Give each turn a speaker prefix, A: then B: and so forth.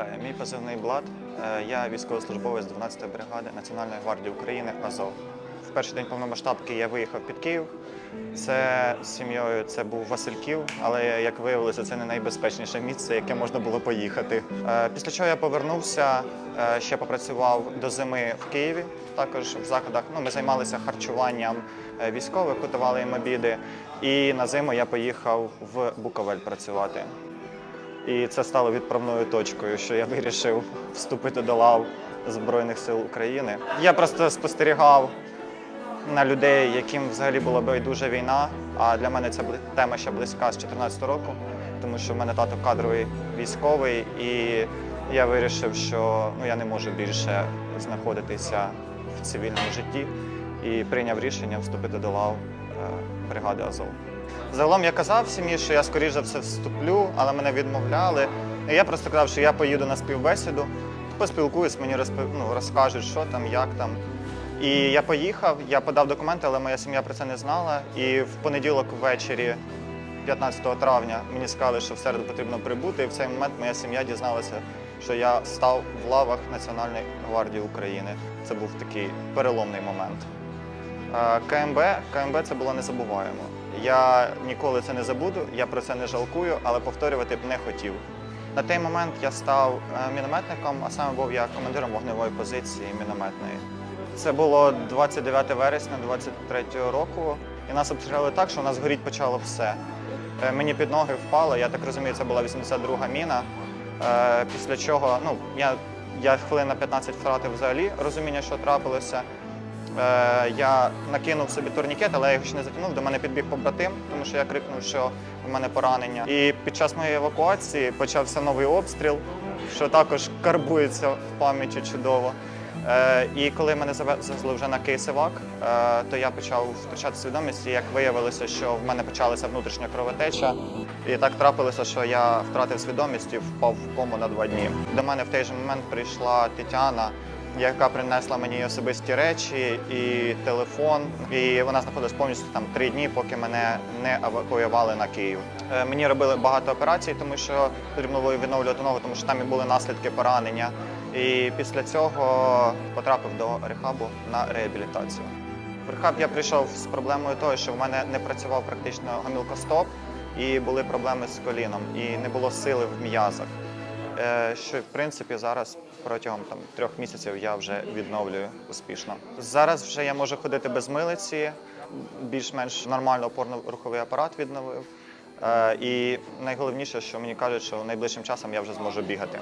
A: Вітаю, мій позивний Блад. Е, Я військовослужбовець 12-ї бригади Національної гвардії України Азов. В перший день повномасштабки я виїхав під Київ. Це з сім'єю це був Васильків, але як виявилося, це не найбезпечніше місце, яке можна було поїхати. Е, Після чого я повернувся, е, ще попрацював до зими в Києві. Також в закладах ну, ми займалися харчуванням військових, готували їм обіди. І на зиму я поїхав в Буковель працювати. І це стало відправною точкою, що я вирішив вступити до лав Збройних сил України. Я просто спостерігав на людей, яким взагалі була байдужа війна. А для мене ця тема ще близька з 14 року, тому що в мене тато кадровий військовий, і я вирішив, що ну, я не можу більше знаходитися в цивільному житті і прийняв рішення вступити до лав е, бригади Азов. Загалом я казав сім'ї, що я скоріш за все вступлю, але мене відмовляли. І я просто казав, що я поїду на співбесіду, поспілкуюсь, мені розпи... ну, розкажуть, що там, як там. І я поїхав, я подав документи, але моя сім'я про це не знала. І в понеділок ввечері, 15 травня, мені сказали, що в середу потрібно прибути. І в цей момент моя сім'я дізналася, що я став в лавах Національної гвардії України. Це був такий переломний момент. Е, КМБ, КМБ це було незабуваємо. Я ніколи це не забуду, я про це не жалкую, але повторювати б не хотів. На той момент я став е, мінометником, а саме був я командиром вогневої позиції мінометної. Це було 29 вересня 23-го року, і нас обстріляли так, що у нас горіть почало все. Е, Мені під ноги впало, я так розумію, це була 82-га міна. Е, Після чого ну, я, я хвилин на 15 втратив взагалі розуміння, що трапилося. Е, я накинув собі турнікет, але я його ще не затягнув. До мене підбіг побратим, тому що я крикнув, що в мене поранення. І під час моєї евакуації почався новий обстріл, що також карбується в пам'яті чудово. Е, і коли мене завезли вже на кейсивак, е, то я почав втрачати свідомість. І як виявилося, що в мене почалася внутрішня кровотеча, і так трапилося, що я втратив свідомість і впав в кому на два дні. До мене в той же момент прийшла Тетяна, яка принесла мені особисті речі і телефон. І вона знаходилась повністю там три дні, поки мене не евакуювали на Київ. Е, Мені робили багато операцій, тому що потрібно було відновлювати ногу, тому що там і були наслідки поранення. І після цього потрапив до рехабу на реабілітацію. В рехаб я прийшов з проблемою того, що в мене не працював практично гомілкостоп, і були проблеми з коліном, і не було сили в м'язах. Е, Що в принципі зараз протягом там трьох місяців я вже відновлюю успішно. Зараз вже я можу ходити без милиці, більш-менш нормально опорно-руховий апарат відновив. Е, І найголовніше, що мені кажуть, що найближчим часом я вже зможу бігати.